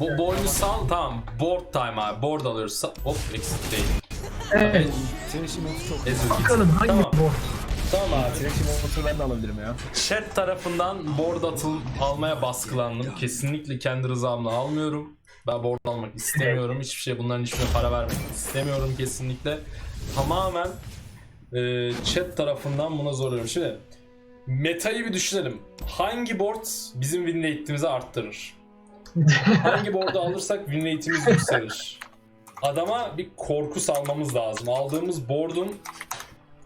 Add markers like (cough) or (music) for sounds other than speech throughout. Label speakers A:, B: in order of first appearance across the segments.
A: Bu
B: yani.
A: boynu sal tamam. Board time abi. Board alıyoruz. Hop eksik değil.
B: Evet.
C: Trash'i modu çok
A: Ezil.
B: Bakalım hangi
A: Tamam.
B: board?
A: Tamam abi.
C: Trash'i modu ben de alabilirim ya.
A: Chat tarafından board atıl almaya baskılandım. Kesinlikle kendi rızamla almıyorum. Ben board almak istemiyorum. Hiçbir şey bunların hiçbirine para vermek istemiyorum kesinlikle. Tamamen e, chat tarafından buna zorluyorum. Şimdi metayı bir düşünelim. Hangi board bizim win rate'imizi arttırır? (laughs) Hangi board'u alırsak win rate'imiz yükselir? Adama bir korku salmamız lazım. Aldığımız board'un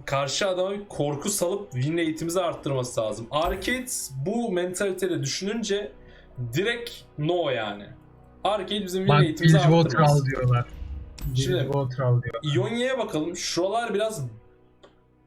A: karşı adama bir korku salıp win rate'imizi arttırması lazım. Arcade bu mentaliteyle düşününce direkt no yani. Arcade bizim win
B: Bak
A: rate'imizi arttırmaz.
B: al diyorlar.
A: Şimdi-
B: Bridgewater al diyor.
A: İonya'ya bakalım. Şuralar biraz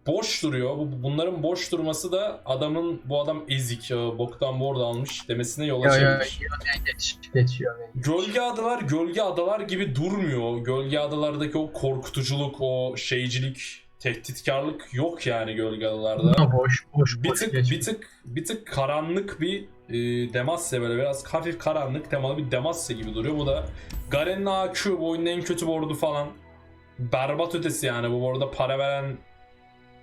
A: boş duruyor. Bu- Bunların boş durması da adamın bu adam ezik, ya, boktan board almış demesine yol açabilir.
B: geç. Geçiyor.
A: Gölge adalar gölge adalar gibi durmuyor. Gölge adalardaki o korkutuculuk, o şeycilik, tehditkarlık yok yani gölge adalarda.
B: Buna boş boş
A: Bir
B: boş
A: tık
B: geç.
A: bir tık bir tık karanlık bir e, Demacia böyle biraz hafif karanlık temalı bir Demacia gibi duruyor. Bu da Garen'in AQ bu oyunun en kötü board'u falan. Berbat ötesi yani bu arada para veren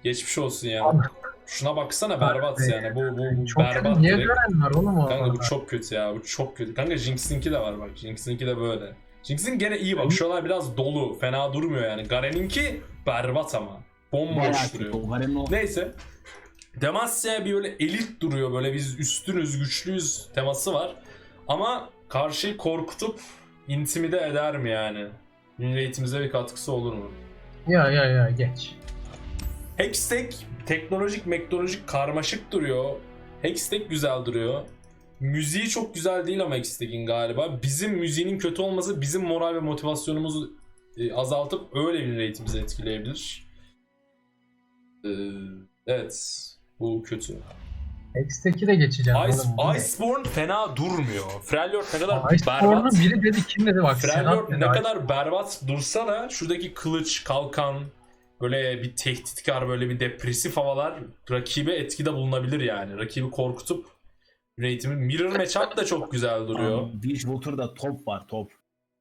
A: geçmiş olsun yani.
B: Abi.
A: Şuna baksana berbat
B: Abi.
A: yani. Bu bu, bu
B: Çok
A: berbat
B: kötü. Niye gören var oğlum o
A: Kanka bu çok kötü ya. Bu çok kötü. Kanka Jinx'inki de var bak. Jinx'inki de böyle. Jinx'in gene iyi bak. Şuralar biraz dolu. Fena durmuyor yani. Garen'inki berbat ama. Bomboş duruyor. Neyse. Demacia bir böyle elit duruyor. Böyle biz üstünüz, güçlüyüz teması var. Ama karşıyı korkutup intimide eder mi yani? Win bir katkısı olur mu?
B: Ya ya ya geç.
A: Hextech teknolojik meknolojik karmaşık duruyor. Hextech güzel duruyor. Müziği çok güzel değil ama Hextech'in galiba. Bizim müziğinin kötü olması bizim moral ve motivasyonumuzu e, azaltıp öyle win rate'imizi etkileyebilir. Ee, evet. Bu kötü.
B: X'teki de geçeceğim
A: Ice,
B: oğlum. ne?
A: Iceborne fena durmuyor. Freljord ne kadar
B: Iceborne'u
A: berbat.
B: biri dedi kim dedi bak
A: Freljord
B: Serhat dedi.
A: ne kadar berbat dursa da şuradaki kılıç, kalkan, böyle bir tehditkar, böyle bir depresif havalar rakibe etkide bulunabilir yani. Rakibi korkutup rate'imi Mirror Matchup da çok güzel duruyor.
C: Abi, Bridgewater'da top var top.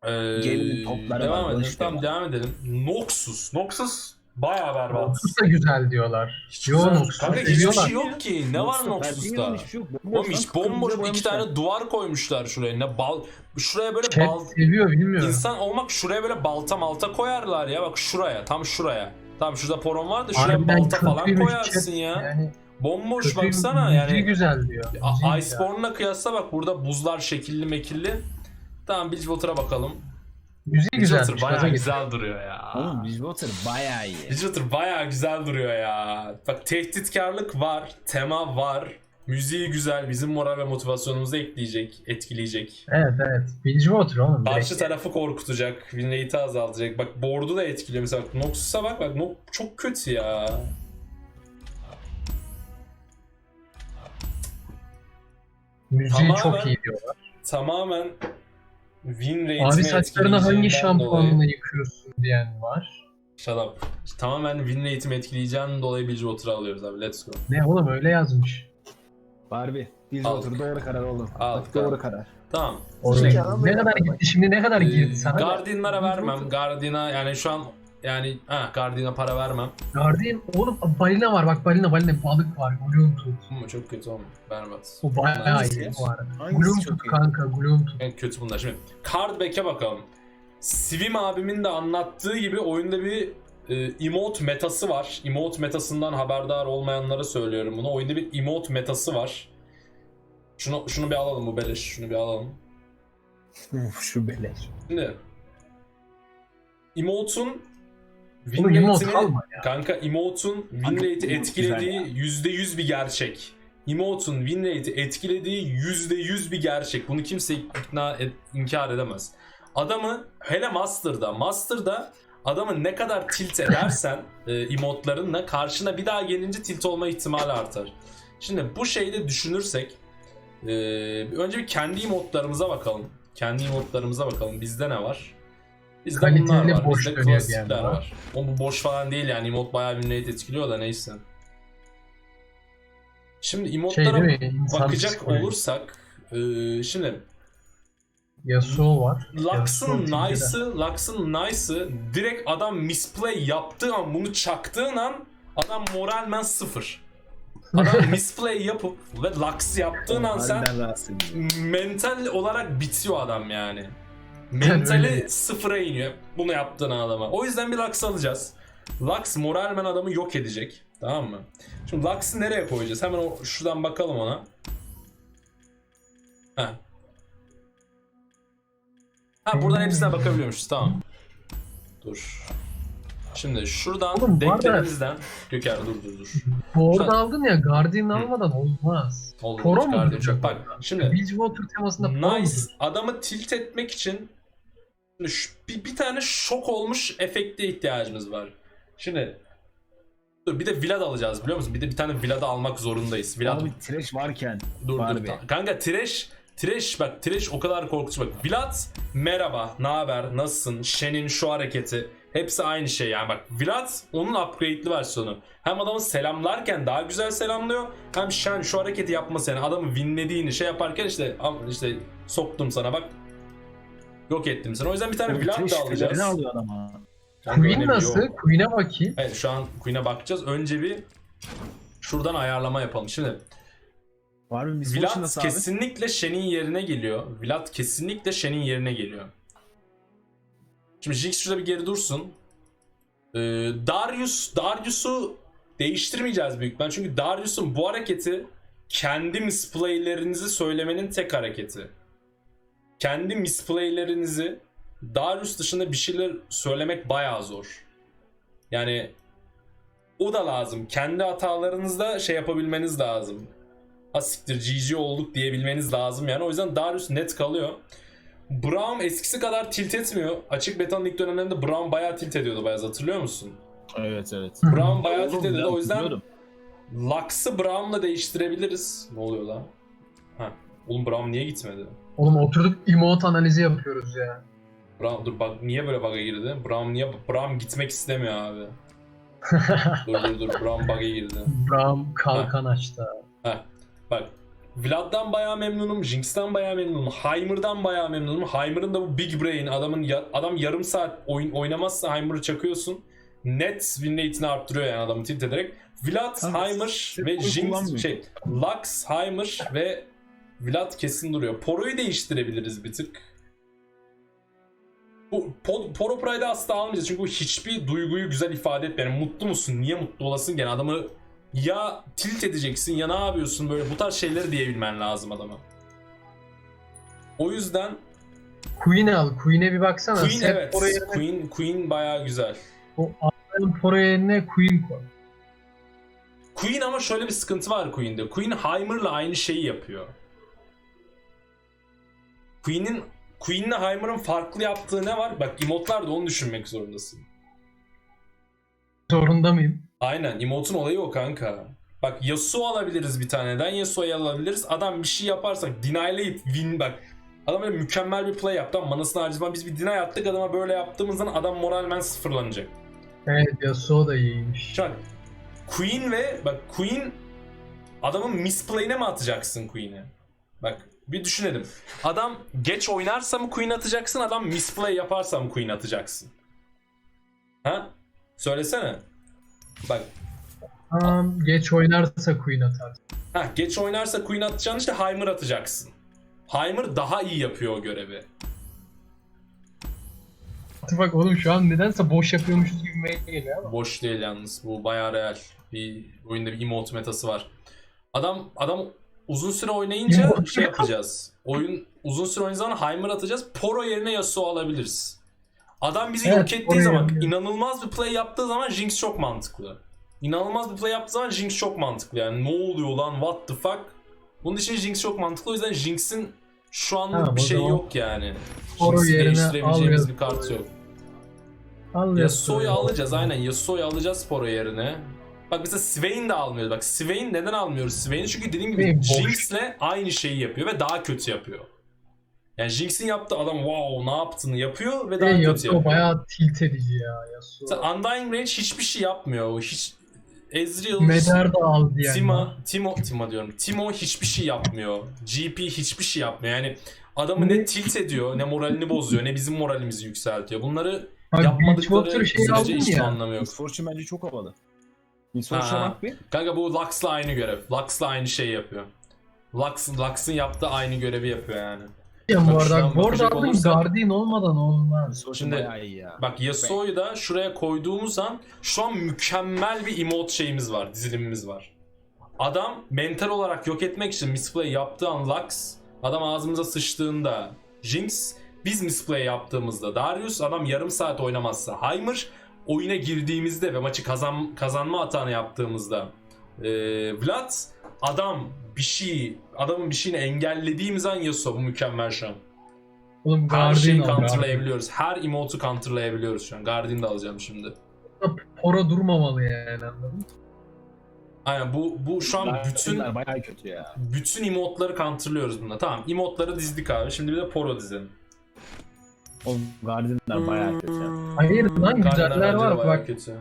A: Ee,
C: Gelin topları
A: devam
C: var,
A: edelim. Tamam devam edelim. Noxus. Noxus bayağı berbat.
B: Noxus da güzel diyorlar.
A: Hiç
B: Yo
A: güzel-
B: Noxus'u
A: Kanka hiçbir şey yok ki. Ne var Noxus'ta?
C: Şey yok.
A: Oğlum hiç bomboş iki tane duvar koymuşlar şuraya. Ne bal şuraya böyle
B: Chat
A: bal
B: seviyor bilmiyorum.
A: İnsan olmak şuraya böyle balta malta koyarlar ya. Bak şuraya. Tam şuraya. Tam şurada poron var da şuraya
B: Harbiden
A: balta falan
B: kötüymüş
A: koyarsın
B: chat.
A: ya.
B: Yani
A: Bomboş
B: kötü
A: baksana
B: müziği
A: yani.
B: güzel diyor.
A: A-
B: Müziği güzel.
A: Iceborne'la kıyasla bak burada buzlar şekilli mekilli. Tamam Bridgewater'a bakalım.
B: Müziği
A: Bridgewater
B: güzelmiş.
A: bayağı güzel duruyor ya.
C: Oğlum Bridgewater bayağı iyi.
A: Bridgewater bayağı güzel duruyor ya. Bak tehditkarlık var, tema var. Müziği güzel, bizim moral ve motivasyonumuzu ekleyecek, etkileyecek.
B: Evet evet. Bridgewater oğlum.
A: Karşı
B: direkt.
A: tarafı korkutacak, win rate'i azaltacak. Bak board'u da etkiliyor mesela. Noxus'a bak bak Nox çok kötü ya.
B: Müziği
A: Tamamen-
B: çok iyi diyorlar.
A: Tamamen win rate'ini
B: Abi saçlarına hangi şampuanla
A: dolayı-
B: yıkıyorsun diyen var.
A: Shut up. Tamamen win rate'imi etkileyeceğinden dolayı Bridgewater'ı alıyoruz abi. Let's go.
B: Ne oğlum öyle yazmış.
C: Barbie. Bridgewater doğru karar oğlum.
A: Aldık,
C: Bak, doğru karar.
A: Tamam.
B: Oğlum,
C: Şey,
B: ne kadar gitti şimdi ne kadar girdi
A: Ee,
B: sana?
A: Guardian'lara vermem. Guardian'a yani şu an yani ha Guardian'a para vermem.
B: Guardian oğlum balina var bak balina balina balık var. Gloom tut.
A: Ama çok kötü olmuş. Berbat.
B: O bayağı
C: Hangisi
B: iyi bu arada.
C: Hangisi
B: Gloom
C: çok
B: tut
C: iyi?
B: kanka Gloom tut.
A: En kötü bunlar. Şimdi Cardback'e bakalım. Swim abimin de anlattığı gibi oyunda bir e, emote metası var. Emote metasından haberdar olmayanlara söylüyorum bunu. Oyunda bir emote metası var. Şunu şunu bir alalım bu beleş. Şunu bir alalım. (laughs)
C: Şu beleş.
A: Şimdi emote'un win
B: emote
A: rate'ini
B: ya.
A: kanka emote'un win rate'i
C: emote
A: etkilediği
C: güzel
A: %100 bir gerçek. Emote'un win rate'i etkilediği %100 bir gerçek. Bunu kimse ikna et, inkar edemez. Adamı hele Master'da, Master'da adamı ne kadar tilt edersen (laughs) e, emotlarınla karşına bir daha gelince tilt olma ihtimali artar. Şimdi bu şeyi düşünürsek e, önce bir kendi emotlarımıza bakalım. Kendi emotlarımıza bakalım. Bizde ne var? Bizde
B: Kaliteli
A: bunlar var.
B: boş
A: Bizde
B: bir
A: klasikler
B: yerde
A: var. O bu boş falan değil yani. Emot bayağı win rate etkiliyor da neyse. Şimdi
B: Şey
A: emotlara?
B: İnsan
A: bakacak olursak e, şimdi
B: Yasuo var.
A: Lux'ın nice'ı, Lux'ın nice'ı direkt adam misplay yaptığı an bunu çaktığın an adam moralmen sıfır. Adam (laughs) misplay yapıp ve Lux yaptığın an sen mental olarak bitiyor adam yani. (laughs) Mentali sıfıra iniyor bunu yaptığın adama. O yüzden bir Lux alacağız. Lux moralmen adamı yok edecek. Tamam mı? Şimdi Lux'ı nereye koyacağız? Hemen o, şuradan bakalım ona. Heh. Ha buradan hepsine bakabiliyormuşuz tamam. Dur. Şimdi şuradan
B: Oğlum, bu arada-
A: denklerimizden Göker dur dur dur.
B: Board
A: Sen-
B: aldın ya Guardian almadan olmaz.
A: Oldu
B: Poro mu?
A: kardeşim çok. Bak şimdi
B: Bridgewater temasında Poro
A: Nice.
B: mudur?
A: Adamı tilt etmek için şimdi şu- bir, bir tane şok olmuş efekte ihtiyacımız var. Şimdi dur bir de Vlad alacağız biliyor musun? Bir de bir tane Vlad almak zorundayız. Vlad
C: Abi trash varken
A: dur dur.
C: Barbie.
A: ta- Kanka Trash Trash bak Trash o kadar korkutucu bak. Vlad merhaba, ne haber, nasılsın? Shen'in şu hareketi hepsi aynı şey yani bak. Vlad onun upgrade'li versiyonu. Hem adamı selamlarken daha güzel selamlıyor. Hem Shen şu hareketi yapması yani adamı winlediğini şey yaparken işte işte soktum sana bak. Yok ettim sana. O yüzden bir tane Vlad da alacağız.
C: ne alıyor adam ha?
B: Queen nasıl? Queen'e bakayım.
A: Evet şu an Queen'e bakacağız. Önce bir şuradan ayarlama yapalım. Şimdi
C: Var mı Miss Fortune
A: Vlad
C: nasıl abi?
A: kesinlikle Shen'in yerine geliyor. Vlad kesinlikle Shen'in yerine geliyor. Şimdi Jinx şurada bir geri dursun. Ee, Darius, Darius'u değiştirmeyeceğiz büyük ben çünkü Darius'un bu hareketi kendi misplaylerinizi söylemenin tek hareketi. Kendi misplaylerinizi Darius dışında bir şeyler söylemek bayağı zor. Yani o da lazım. Kendi hatalarınızda şey yapabilmeniz lazım. Asiktir GG olduk diyebilmeniz lazım yani. O yüzden Darius net kalıyor. Braum eskisi kadar tilt etmiyor. Açık betanın ilk dönemlerinde Braum bayağı tilt ediyordu Bayaz hatırlıyor musun?
C: Evet evet.
A: Braum bayağı tilt ediyordu. O yüzden
C: biliyordum.
A: Lux'ı Braum'la değiştirebiliriz. Ne oluyor lan? Ha. Oğlum Braum niye gitmedi?
B: Oğlum oturduk emote analizi yapıyoruz ya.
A: Braum dur bak niye böyle bug'a girdi? Braum niye Braum gitmek istemiyor abi. (laughs) dur dur dur Braum bug'a girdi.
B: Bram kalkan açtı.
A: Heh, bak Vlad'dan bayağı memnunum, Jinx'ten bayağı memnunum, Heimer'dan bayağı memnunum. Heimer'ın da bu big brain, adamın ya- adam yarım saat oyun oynamazsa Heimer'ı çakıyorsun. Net win rate'ini arttırıyor yani adamı tilt ederek. Vlad,
C: Kanka,
A: Heimer ve Jinx şey Lux, Heimer ve Vlad kesin duruyor. Poro'yu değiştirebiliriz bir tık. Bu Po- Poro Pride'ı asla almayacağız çünkü bu hiçbir duyguyu güzel ifade etmiyor. Yani mutlu musun? Niye mutlu olasın gene adamı ya tilt edeceksin ya ne yapıyorsun böyle bu tarz şeyleri diyebilmen lazım adama. O yüzden
B: Queen al. Queen'e bir baksana.
A: Queen
B: Set
A: evet.
B: Poro yerine,
A: Queen Queen bayağı güzel.
B: o Arsenal'ın Poro yerine Queen koy.
A: Queen ama şöyle bir sıkıntı var Queen'de. Queen Heimer'la aynı şeyi yapıyor. Queen'in Queen'le Heimer'ın farklı yaptığı ne var? Bak emotlar da onu düşünmek zorundasın.
B: Zorunda mıyım?
A: Aynen emote'un olayı o kanka. Bak Yasuo alabiliriz bir taneden. Yasuo'yu alabiliriz. Adam bir şey yaparsak deny'layıp win bak. Adam böyle mükemmel bir play yaptı ama manasını harcaman biz bir deny attık adama böyle yaptığımızdan adam moralmen sıfırlanacak.
B: Evet Yasuo da iyiymiş.
A: Şu an Queen ve bak Queen adamın misplay'ine mi atacaksın Queen'i? Bak bir düşünelim. Adam geç oynarsa mı Queen atacaksın adam misplay yaparsa mı Queen atacaksın? Ha? Söylesene. Bak
B: Tamam, geç oynarsa Queen atar.
A: Ha geç oynarsa Queen atacağını işte Heimer atacaksın. Heimer daha iyi yapıyor o görevi.
B: Bak oğlum şu an nedense boş yapıyormuşuz gibi mail geliyor ama.
A: Boş değil yalnız. Bu bayağı real. Bir oyunda bir emote metası var. Adam adam uzun süre oynayınca şey yapacağız. Oyun uzun süre zaman Heimer atacağız. Poro yerine Yasuo alabiliriz. Adam bizi
B: Evet,
A: yok ettiği zaman,
B: yerine.
A: inanılmaz bir play yaptığı zaman Jinx çok mantıklı. İnanılmaz bir play yaptığı zaman Jinx çok mantıklı. Yani ne oluyor lan what the fuck? Bunun için Jinx çok mantıklı. O yüzden Jinx'in şu anlık
B: Tamam,
A: bir şey yok yani. Jinx'i değiştirebileceğimiz bir kart yok.
B: Al
A: Yasuo'yu alacağız aynen. Yasuo'yu alacağız Poro yerine. Bak mesela Swain de almıyoruz. Bak Swain neden almıyoruz Swain'i? Çünkü dediğim gibi. Jinx'le aynı şeyi yapıyor ve daha kötü yapıyor. Yani Jinx'in yaptığı adam wow ne yaptığını yapıyor ve daha
B: Hey,
A: kötü yapıyor.
B: bayağı tilt edici ya Yasuo.
A: Mesela Undying Range hiçbir şey yapmıyor. O Hiç Ezreal,
B: Medar da aldı yani.
A: Timo, Timo, Timo diyorum. Timo hiçbir şey yapmıyor. GP hiçbir şey yapmıyor. Yani adamı ne tilt ediyor, ne moralini bozuyor, ne bizim moralimizi yükseltiyor. Bunları
B: Bak
A: yapmadıkları
B: şey
A: sürece hiçbir anlamı yok.
C: Misfortune bence çok havalı. Misfortune'a
A: Ha.
C: bak bir.
A: Kanka bu Lux'la aynı görev. Lux'la aynı şey yapıyor. Lux, Lux'ın yaptığı aynı görevi yapıyor yani.
B: Ya bu arada Ward
A: bakacak
B: aldın
A: olursak-
B: Guardian olmadan olmaz.
A: Şimdi-
C: bayağı iyi ya.
A: Bak Yasuo'yu da şuraya koyduğumuz an şu an mükemmel bir emote şeyimiz var, dizilimimiz var. Adam mental olarak yok etmek için misplay yaptığı an Lux, adam ağzımıza sıçtığında Jinx, biz misplay yaptığımızda Darius, adam yarım saat oynamazsa Heimer, oyuna girdiğimizde ve maçı kazan, kazanma hatanı yaptığımızda eee Vlad, adam bir şey, adamın bir şeyini engellediğimiz an Yasuo bu mükemmel şu an.
B: Oğlum
A: Her şeyi
B: Guardian al. Guardian.
A: counterlayabiliyoruz. Her emote'u counterlayabiliyoruz şu an. Guardian da alacağım şimdi.
B: Poro durmamalı yani anladın mı?
A: Aynen bu bu şu an bütün
C: Bunlar bayağı kötü ya.
A: bütün emote'ları counterlıyoruz bunda. Tamam emote'ları dizdik abi. Şimdi bir de poro dizelim.
C: Oğlum Guardian'lar bayağı kötü ya.
B: Hayır lan,
A: Guardian'lar
B: güzeller
A: bence de
B: var,
A: bayağı
B: bak.
A: kötü.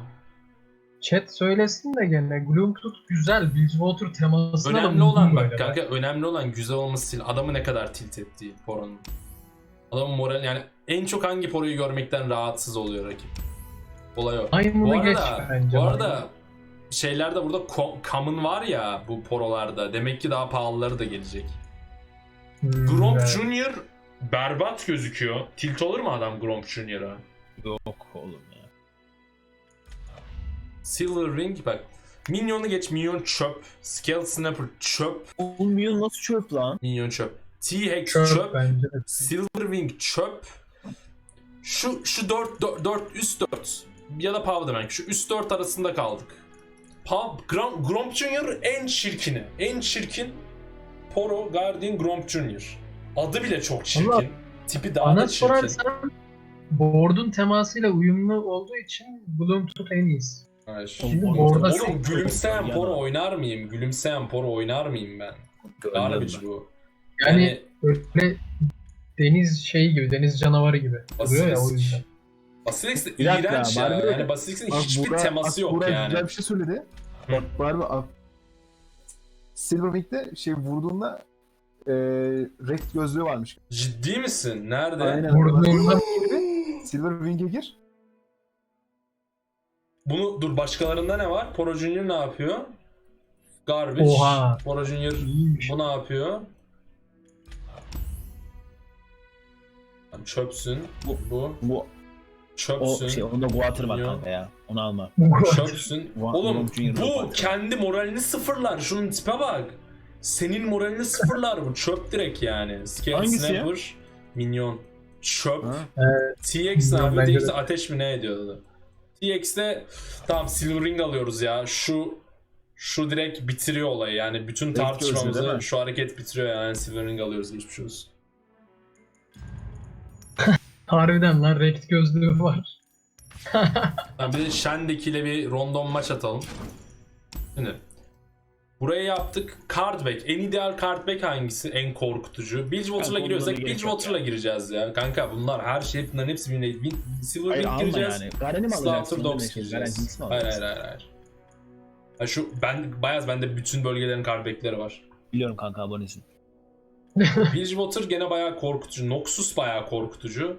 B: Chat söylesin de gene. Gloomtooth güzel. Bridgewater temasına da
A: Önemli olan
B: böyle
A: bak kanka önemli olan güzel olması değil. Adamı ne kadar tilt ettiği poronun. Adamın moral yani en çok hangi poroyu görmekten rahatsız oluyor rakip. Olay o.
B: Aynı
A: Bu
B: geç
A: arada,
B: bence.
A: bu arada şeylerde burada common var ya bu porolarda. Demek ki daha pahalıları da gelecek.
B: Hmm,
A: Gromp
B: evet.
A: Junior berbat gözüküyor. Tilt olur mu adam Gromp Junior'a?
C: Yok oğlum.
A: Silver Ring bak. Minyon'u geç. Minyon çöp. Scale Snapper çöp.
C: Olmuyor nasıl çöp lan?
A: Minyon çöp. T-Hex
B: Çöp,
A: çöp. Silverwing çöp. Şu şu 4 4, 4 üst 4 ya da Powderman şu üst 4 arasında kaldık. Pav Grom, Gromp Junior en çirkini. En çirkin Poro Guardian Gromp Junior. Adı bile çok çirkin.
B: Allah-
A: Tipi daha da çirkin.
B: sorarsan board'un temasıyla uyumlu olduğu için Gloomtooth en iyisi.
A: Hayır.
B: Şimdi
C: Oğlum,
B: orada
A: Oğlum gülümseyen. Poro oynar mıyım? Gülümseyen Poro oynar mıyım ben? Garbage bu.
B: Yani,
A: Yani
B: öyle deniz şeyi gibi, deniz canavarı gibi. Oluyor ya o
A: Basilisk.
B: yüzden.
A: Basilisk de
D: dakika,
A: iğrenç ya.
D: Barbie-
A: Yani Basilisk'in hiçbir
D: Burak-
A: teması yok
D: Burak
A: yani.
D: güzel bir şey söyledi. Bak Barbie. Silverwing'de şey vurduğunda e, rekt gözlüğü varmış.
A: Ciddi misin? Nerede?
D: Aynen.
B: Vurduğunda
D: Silverwing'e gir.
A: Bunu dur başkalarında ne var? Poro Junior ne yapıyor? Garbage.
B: Oha.
A: Poro Junior bu ne yapıyor? Çöpsün. Bu. Bu.
C: Bu o
A: Çöpsün.
C: şey onda Guater var kanka ya. Onu alma. (laughs)
A: Çöpsün. Oğlum bu kendi moralini sıfırlar. Şunun tipe bak. Senin moralini sıfırlar bu. Çöp direkt yani. Scale
C: Hangisi ya?
A: Snapper. Minyon. Çöp.
C: Ha?
A: TX ne yapıyor? TX ateş mi ne ediyordu? TX'de tamam Silver Ring alıyoruz ya. Şu şu direkt bitiriyor olayı. Yani bütün tartışmamızı şu hareket bitiriyor yani Silver Ring alıyoruz geçmiş olsun. (laughs)
B: Harbiden lan rekt gözlüğü var.
A: Yani bir de Shen'dekiyle bir rondon maç atalım. Şimdi buraya yaptık. Cardback. En ideal cardback hangisi? En korkutucu. Bilgewater'la giriyorsak Bilgewater'la
C: ya.
A: gireceğiz ya. Kanka bunlar her şey bunların hepsi bir Silver
C: alma
A: gireceğiz.
C: yani. Garen'i mi alacaksın?
A: Slaughter Dogs gireceğiz. Hayır hayır hayır hayır. Ha şu ben Bayaz bende bütün bölgelerin cardback'leri var.
C: Biliyorum kanka abonesin. (laughs)
A: Bilgewater gene bayağı korkutucu. Noxus bayağı korkutucu.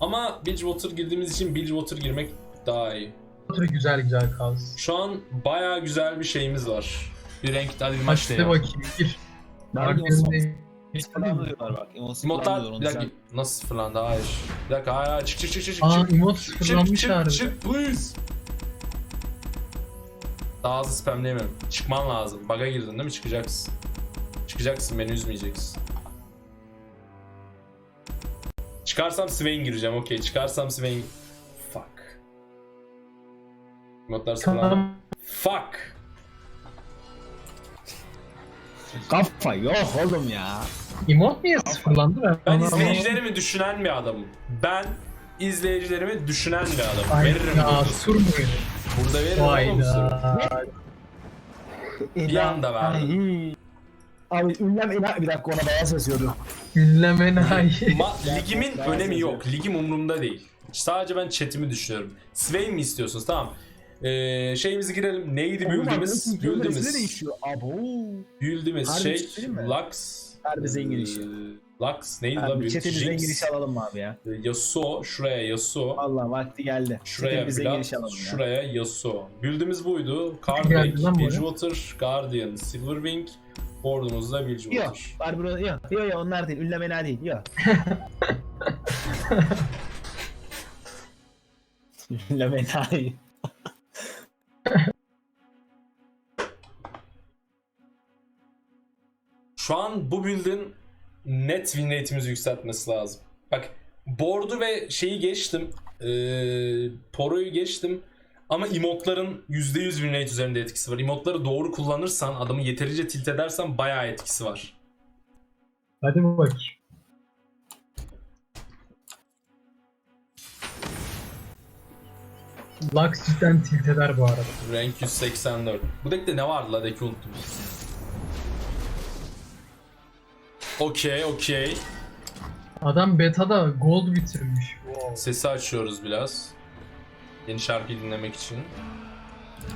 A: Ama Bilgewater girdiğimiz için Bilgewater girmek daha iyi.
B: Otur güzel güzel kalsın.
A: Şu an bayağı güzel bir şeyimiz var. Bir renk hadi bir maç da
B: bakayım gir.
C: Nerede
B: Arkamda-
C: falan diyorlar bak. Emotes falan
A: Modlar
C: diyorlar
A: bir
C: onu
A: dakika
C: sen.
A: nasıl sıfırlandı hayır. Bir dakika hayır hayır çık çık çık çık çık
B: Aa
A: çık
B: emot
A: çık
B: sıfırlanmış
A: çık
B: harbiden.
A: çık please. Daha hızlı spamleyemiyorum. Çıkman lazım. Bug'a girdin değil mi? Çıkacaksın. Çıkacaksın beni üzmeyeceksin. Çıkarsam Swain gireceğim okey. Çıkarsam Swain... Fuck. Modlar sıfırlandı.
B: Tamam.
A: Fuck.
C: Kafa yok oğlum ya.
B: Emot niye sıfırlandı ben?
A: Ben izleyicilerimi düşünen bir adamım. Ben izleyicilerimi düşünen bir adamım.
B: Ay
A: veririm
B: ya
A: burada.
B: sur mu benim?
A: Burada veririm oğlum.
B: Hayda.
A: Bir anda verdim.
D: Abi ünlem ina bir dakika ona beyaz yazıyordu.
B: Ünlem enayi.
A: Ma- ligimin önemi yok. Ligim umurumda değil. Sadece ben chatimi düşünüyorum. Swain mi istiyorsunuz? Tamam. Ee, şeyimizi girelim. Neydi build'imiz?
D: Buildimiz.
A: Build'imiz.
D: değişiyor. Abo.
C: Harbi
A: şey.
C: şey?
A: Lux.
C: Harbi zengin işi.
A: ee, Lux neydi la
C: Abi
A: büyük?
C: çetemizden
A: Jinx.
C: giriş alalım abi ya?
A: Yasuo, şuraya Yasuo.
C: Valla vakti geldi.
A: Şuraya
C: Çetemizden
A: Vlad,
C: giriş alalım ya.
A: şuraya Yasuo. Build'imiz buydu.
B: lan buraya?
A: Bridgewater, Guardian, Silverwing. Board'umuzda
C: Yok.
A: Bridgewater.
C: Barbaro yok. Yok yok onlar değil. Ünlemena değil. Yok. (laughs) Ünlemena değil.
A: Şu an bu build'in net win rate'imizi yükseltmesi lazım. Bak board'u ve şeyi geçtim. Ee, Poro'yu geçtim. Ama emotların %100 win rate üzerinde etkisi var. Emotları doğru kullanırsan, adamı yeterince tilt edersen bayağı etkisi var.
B: Hadi bak. Lux cidden tilt eder bu arada.
A: Rank 184. Bu deckte ne vardı la deck'i unuttum. Okey okey.
B: Adam beta'da gold bitirmiş. Wow.
A: Sesi açıyoruz biraz. Yeni şarkıyı dinlemek için.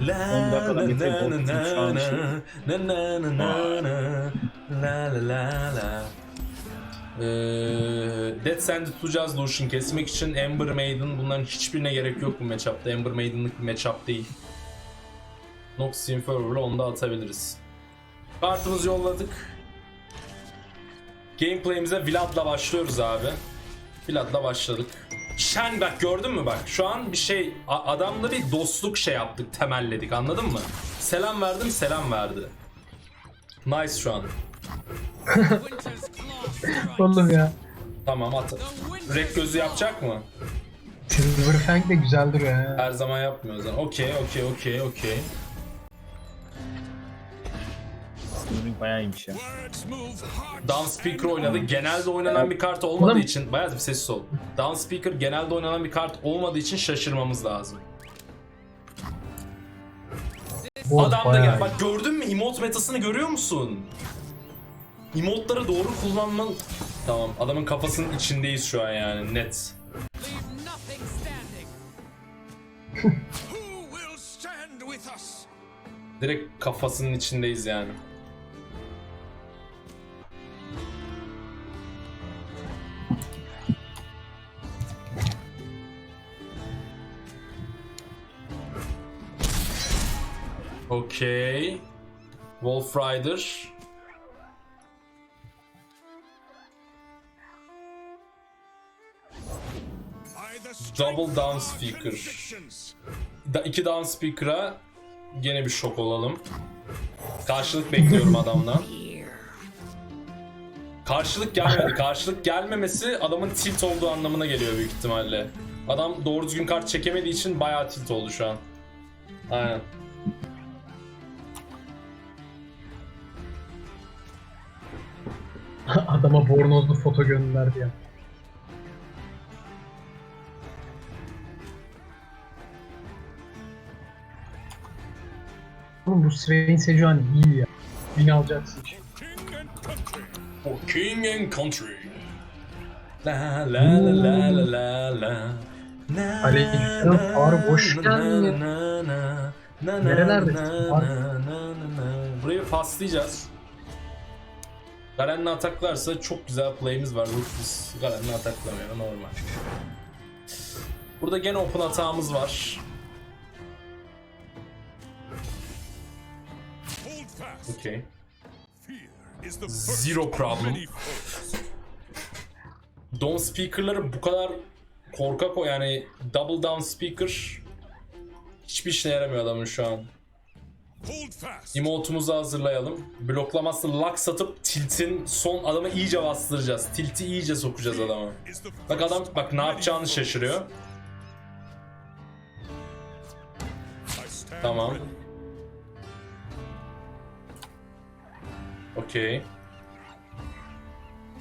A: La
C: 10 dakikada
A: la
C: bitirip
A: la
C: bitirip şu an
A: na la la la la. Ee, Dead Sand'i tutacağız Lucian kesmek için Ember Maiden bunların hiçbirine gerek yok bu matchup'ta. Ember Maiden'lık bir matchup değil. Noxian Fervor'la onu da atabiliriz. Kartımızı yolladık. Gameplay'imize Vlad'la başlıyoruz abi. Vlad'la başladık. Shen bak gördün mü bak şu an bir şey adamla bir dostluk şey yaptık temelledik anladın mı? Selam verdim selam verdi. Nice şu an. (laughs)
B: Oğlum ya.
A: Tamam at. Rek gözü yapacak mı?
B: Silverfang de güzel duruyor ha.
A: Her zaman yapmıyor zaten. Okey okey okey okey.
C: Sınırın bayağı iyiymiş ya.
A: Down Speaker oynadı. Genelde oynanan bir kart olmadığı için bayağı bir sessiz ol. Down Speaker genelde oynanan bir kart olmadığı için şaşırmamız lazım.
B: Bu
A: Adam da
B: bayağı
A: gel.
B: iyi.
A: Bak gördün mü? Emote metasını görüyor musun? Emote'ları doğru kullanman... Tamam adamın kafasının içindeyiz şu an yani net.
E: Leave nothing standing. Who will stand with us?
A: Direkt kafasının içindeyiz yani. Okey. Wolf Rider. Double down speaker. Da iki down speaker'a gene bir şok olalım. Karşılık bekliyorum adamdan. Karşılık gelmedi. Karşılık gelmemesi adamın tilt olduğu anlamına geliyor büyük ihtimalle. Adam doğru düzgün kart çekemediği için bayağı tilt oldu şu an. Aynen. (laughs)
B: Adama bornozlu foto gönderdi ya. Oğlum bu Swain Sejuani iyi ya. Win alacaksın şimdi.
E: King and country.
A: For king and country. La la la la la la la.
B: Faruk?
A: na, na, na. Burayı faslayacağız. Garen'le ataklarsa çok güzel play'imiz var. Ruthless Garen'le ataklamıyor normal. Burada gene open atağımız var.
E: First
A: Zero problem. Down speaker'ları bu kadar korkak o yani double down speaker hiçbir işine yaramıyor adamın şu an. Emote'umuzu hazırlayalım. Bloklamazsa lock satıp tiltin son adamı iyice bastıracağız. Tilti iyice sokacağız adama. Bak adam bak ne yapacağını şaşırıyor. Tamam. Okey.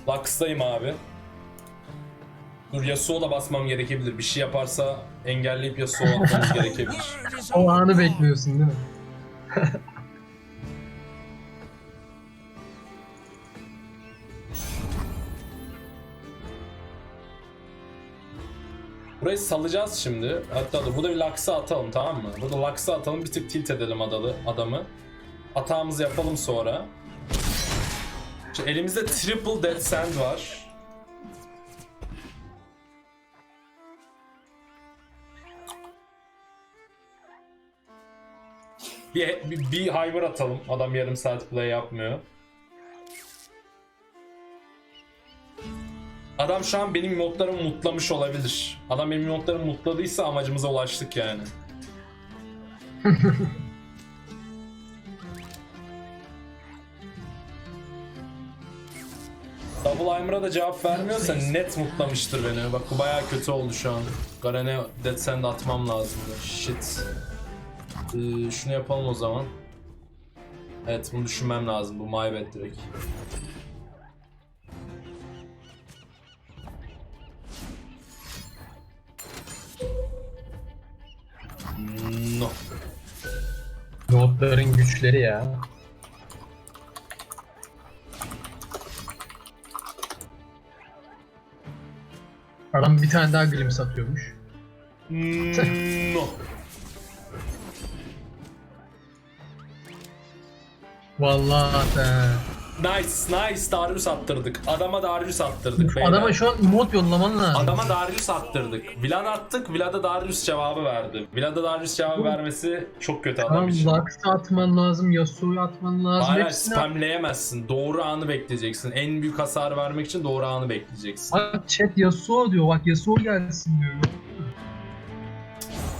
A: Lux'tayım abi. Dur Yasuo da basmam gerekebilir. Bir şey yaparsa engelleyip Yasuo atmamız (laughs) gerekebilir.
B: O anı bekliyorsun değil mi? (laughs)
A: Burayı salacağız şimdi. Hatta dur burada bir Lux'ı atalım tamam mı? Burada Lux'ı atalım bir tık tilt edelim adalı, adamı. Atağımızı yapalım sonra. Şimdi elimizde triple dead sand var. Bir, bir, bir Hyper atalım. Adam yarım saat play yapmıyor. Adam şu an benim modlarımı mutlamış olabilir. Adam benim modlarımı mutladıysa amacımıza ulaştık yani. (laughs) Double Aimer'a da cevap vermiyorsa net mutlamıştır beni. Bak bu baya kötü oldu şu an. Garen'e Dead Send atmam lazımdı. Shit. Ee, şunu yapalım o zaman. Evet bunu düşünmem lazım. Bu my bad direkt. No.
B: Notların güçleri ya. Adam bir tane daha glim satıyormuş.
A: No.
B: Vallahi be.
A: Nice, nice. Darius attırdık. Adama Darius attırdık. beyler.
B: Adama şu an emot yollaman lazım.
A: Adama Darius attırdık. Vlad attık. Vlad'a Darius cevabı verdi. Vlad'a Darius cevabı vermesi çok kötü adam
B: Tamam
A: için.
B: Lux'ı atman lazım, Yasuo'yu atman lazım.
A: Hala
B: Hepsini
A: spamleyemezsin. Doğru anı bekleyeceksin. En büyük hasar vermek için doğru anı bekleyeceksin.
B: Bak chat Yasuo diyor. Bak Yasuo gelsin diyor.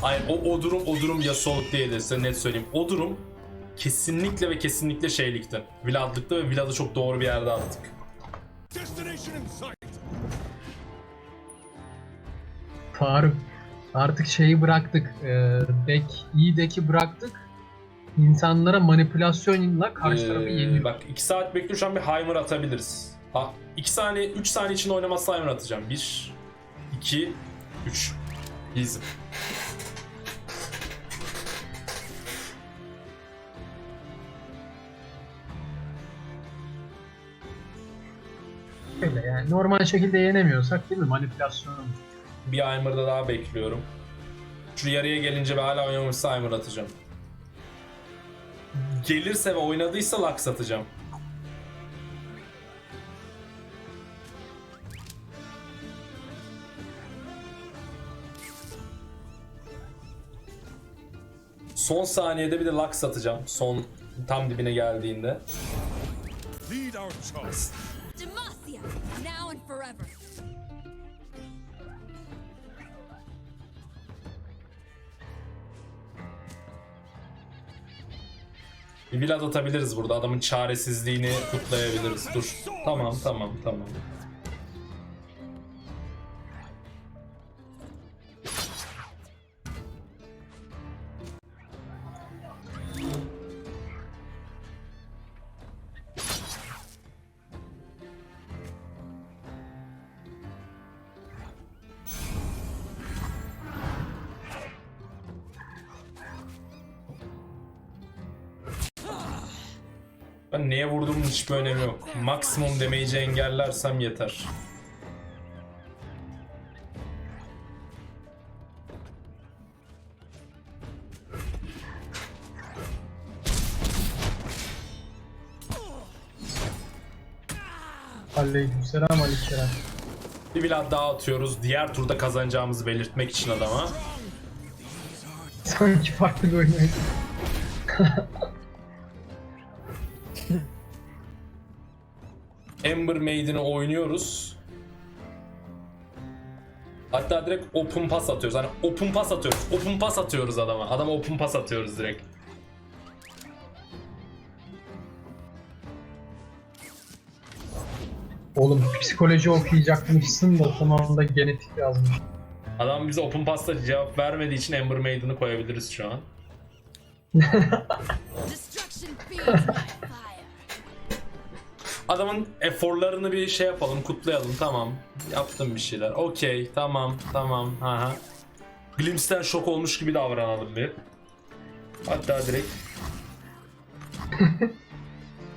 A: Hayır o, o durum o durum Yasuo'luk değildir size net söyleyeyim. O durum kesinlikle ve kesinlikle şeylikti. Vlad'lıktı ve Vlad'ı çok doğru bir yerde attık.
B: Faruk. Artık şeyi bıraktık. Ee, deck, iyi deki bıraktık. İnsanlara manipülasyonla karşı tarafı
A: Ee,
B: yeniyor.
A: bak 2 saat bekliyorum şu an bir Heimer atabiliriz. Ha 2 saniye 3 saniye içinde oynamazsa Heimer atacağım. 1 2 3 Easy.
B: Yani. Normal şekilde yenemiyorsak değil mi? Manipülasyon.
A: Bir Heimer'da daha bekliyorum. Şu yarıya gelince ve hala oynamamışsa Heimer atacağım. Gelirse ve oynadıysa Lux atacağım. Son saniyede bir de Lux atacağım. Son tam dibine geldiğinde.
F: Demacia, now and forever.
A: Bir Vlad atabiliriz burada. Adamın çaresizliğini kutlayabiliriz. Dur. Tamam tamam tamam. Hiçbir önemi yok. Maksimum damage'i engellersem yeter.
B: Aleykümselam aleykümselam.
A: Bir Vlad daha atıyoruz. Diğer turda kazanacağımızı belirtmek için adama.
B: Sanki farklı bir oyun.
A: Ember Maiden'i oynuyoruz. Hatta direkt open pass atıyoruz. Hani open pass atıyoruz. Open pass atıyoruz adama. Adama open pass atıyoruz direkt.
B: Oğlum psikoloji okuyacakmışsın da son anda genetik yazmış.
A: Adam bize open pass'ta cevap vermediği için Ember Maiden'ı koyabiliriz şu an. (laughs) (laughs) Adamın eforlarını bir şey yapalım, kutlayalım. Tamam. Yaptım bir şeyler. Okey, tamam, tamam. Aha. Glimpse'den şok olmuş gibi davranalım bir. Hatta direkt (laughs)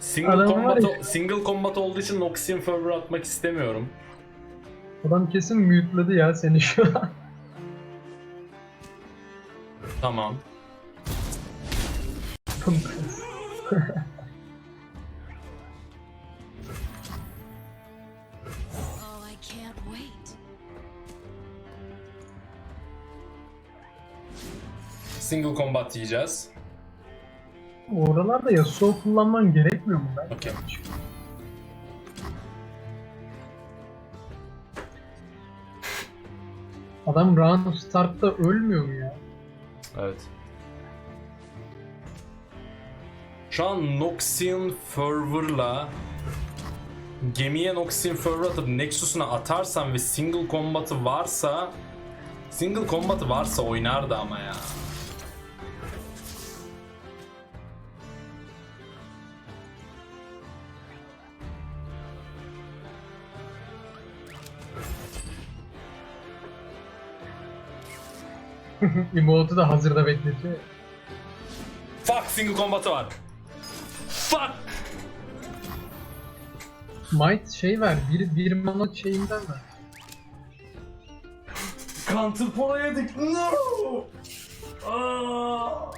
A: Single
B: Adam var
A: combat,
B: ya.
A: single combat olduğu için Noxian Fervor atmak istemiyorum.
B: Adam kesin mute'ladı ya seni şu an.
A: Tamam. (laughs) Single combat yiyeceğiz.
B: Oralarda Yasuo kullanman gerekmiyor mu ben?
A: Okey.
B: Adam round start'ta ölmüyor mu ya?
A: Evet. Şu an Noxian Fervor'la gemiye Noxian Fervor atıp Nexus'una atarsam ve single combat'ı varsa single combat'ı varsa oynardı ama ya. (laughs)
B: Emote'u da hazırda bekletiyor.
A: Fuck single combat'ı var. Fuck.
B: Might şey ver, bir, bir mana şeyinden ver.
A: Counter pola yedik. No. Aa.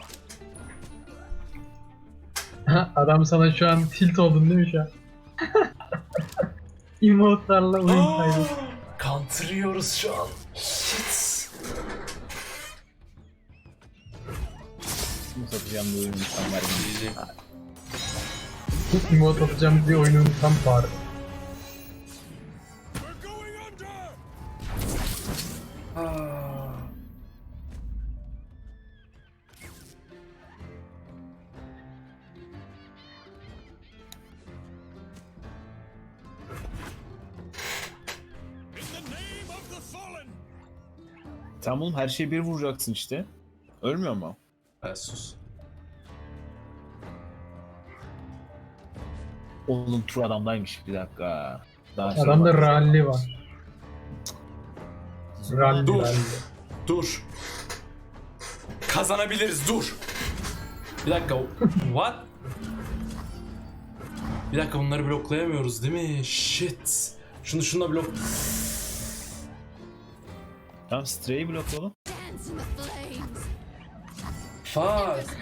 A: (laughs)
B: Adam sana şu an tilt oldun değil mi şu an? (laughs) Emote'larla oyun kaydı.
A: Counter yiyoruz şu an.
C: Kim satacağım bu oyunu gibi.
A: GG.
B: Emote atacağım diye oyunun tam
E: fallen!
C: Tamam oğlum her şeyi bir vuracaksın işte. Ölmüyor mu?
A: Evet, sus.
C: Oğlum tur adamdaymış bir dakika. Daha sonra
B: Adamda
C: bak.
B: rally var. Rally
A: Dur.
B: rally.
A: Dur. Kazanabiliriz dur. Bir dakika. What? Bir dakika bunları bloklayamıyoruz değil mi? Shit. Şunu şunla blok.
C: Tamam Stray'i blokla oğlum.
A: Fuck.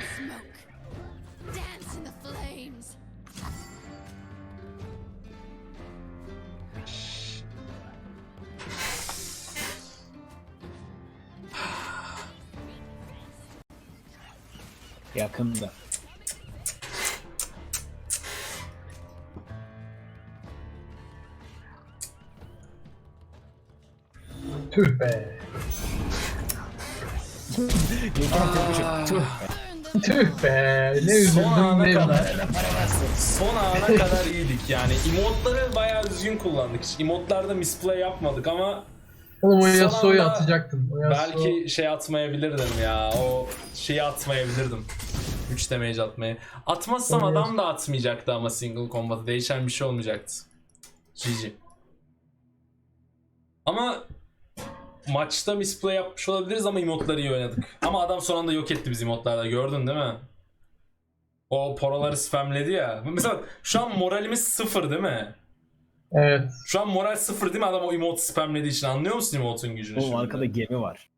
C: Yakında.
B: Tüh be.
C: Tepki Tüh.
B: Be. Ne
A: Son
B: üzüldüm
A: ana
B: ne
A: kadar. Son ana (laughs) kadar iyiydik yani. Emotları bayağı düzgün kullandık. Hiç Emotlarda misplay yapmadık ama
B: Oğlum o
A: Son
B: Yasuo'yu
A: anda
B: atacaktım. O Yasuo...
A: belki şey atmayabilirdim ya. O şeyi atmayabilirdim. 3 damage atmayı. Atmazsam
B: Oynuyorsun.
A: adam da atmayacaktı ama single combat'ı. Değişen bir şey olmayacaktı. GG. Ama maçta misplay yapmış olabiliriz ama emotları iyi oynadık. Ama adam son anda yok etti biz emotlarda gördün değil mi? O poroları spamledi ya. Mesela şu an moralimiz sıfır değil mi?
B: Evet.
A: Şu an moral sıfır değil mi adam o emote spamlediği için anlıyor musun emote'un gücünü
C: Oğlum
A: şimdi?
C: arkada gemi var.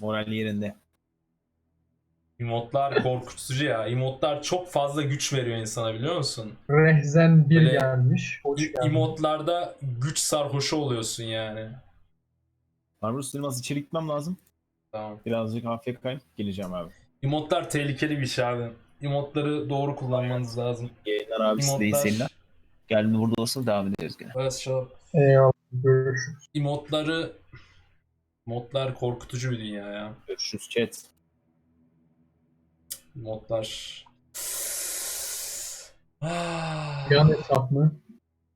C: Moral yerinde.
A: Emotlar korkutucu ya. Emotlar çok fazla güç veriyor insana biliyor musun?
B: Rehzen 1
A: Böyle-
B: gelmiş. Hoş gelmiş.
A: Emotlarda güç sarhoşu oluyorsun yani.
C: Marmarus benim az içeri gitmem lazım.
A: Tamam.
C: Birazcık kayın. Geleceğim abi.
A: Emotlar tehlikeli bir şey abi. Emotları doğru kullanmanız lazım.
C: Yayınlar abi size iyi seyirler. Geldiğinde burada olsun devam ederiz gene.
A: Evet şu
B: Eyvallah. Görüşürüz.
A: emotları modlar korkutucu bir dünya ya.
C: Görüşürüz chat.
A: Modlar. Ah.
B: Yan hesap mı?